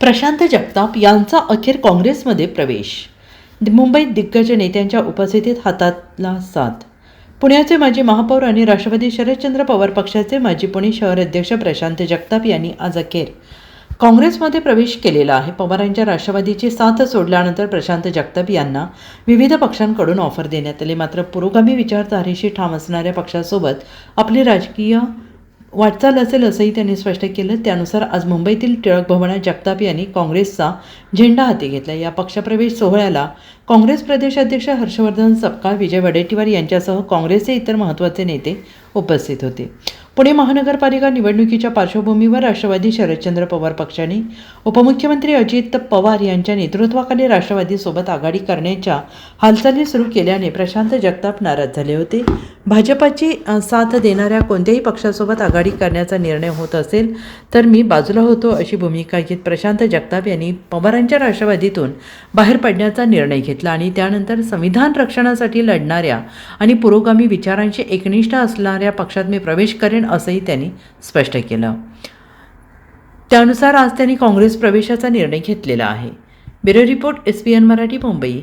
प्रशांत जगताप यांचा अखेर काँग्रेसमध्ये प्रवेश. मुंबईत दिग्गज नेत्यांच्या उपस्थितीत हातातला साथ. पुण्याचे माजी महापौर आणि राष्ट्रवादी शरदचंद्र पवार पक्षाचे माजी पुणे शहर अध्यक्ष प्रशांत जगताप यांनी आज अखेर काँग्रेसमध्ये प्रवेश केलेला आहे. पवारांच्या राष्ट्रवादीची साथ सोडल्यानंतर प्रशांत जगताप यांना विविध पक्षांकडून ऑफर देण्यात आली. मात्र पुरोगामी विचारधारेशी ठाम असणाऱ्या पक्षासोबत आपली राजकीय वाटचाल असेल असंही त्यांनी स्पष्ट केलं. त्यानुसार आज मुंबईतील टिळक भवनात जगताप यांनी काँग्रेसचा झेंडा हाती घेतला. या पक्षप्रवेश सोहळ्याला काँग्रेस प्रदेश अध्यक्ष हर्षवर्धन सपकाळ विजय वडेट्टीवार यांच्यासह काँग्रेसचे इतर महत्त्वाचे नेते उपस्थित होते. पुणे महानगरपालिका निवडणुकीच्या पार्श्वभूमीवर राष्ट्रवादी शरदचंद्र पवार पक्षाने उपमुख्यमंत्री अजित पवार यांच्या नेतृत्वाखाली राष्ट्रवादीसोबत आघाडी करण्याच्या हालचाली सुरू केल्याने प्रशांत जगताप नाराज झाले होते. भाजपाची साथ देणाऱ्या कोणत्याही पक्षासोबत आघाडी करण्याचा निर्णय होत असेल तर मी बाजूला होतो अशी भूमिका घेत प्रशांत जगताप यांनी पवारांच्या राष्ट्रवादीतून बाहेर पडण्याचा निर्णय घेतला आणि त्यानंतर संविधान रक्षणासाठी लढणाऱ्या आणि पुरोगामी विचारांशी एकनिष्ठ असणाऱ्या पक्षात मी प्रवेश करेन असंही त्यांनी स्पष्ट केलं. त्यानुसार आज त्यांनी काँग्रेस प्रवेशाचा निर्णय घेतलेला आहे. Bureau report S P N Marathi Mumbai.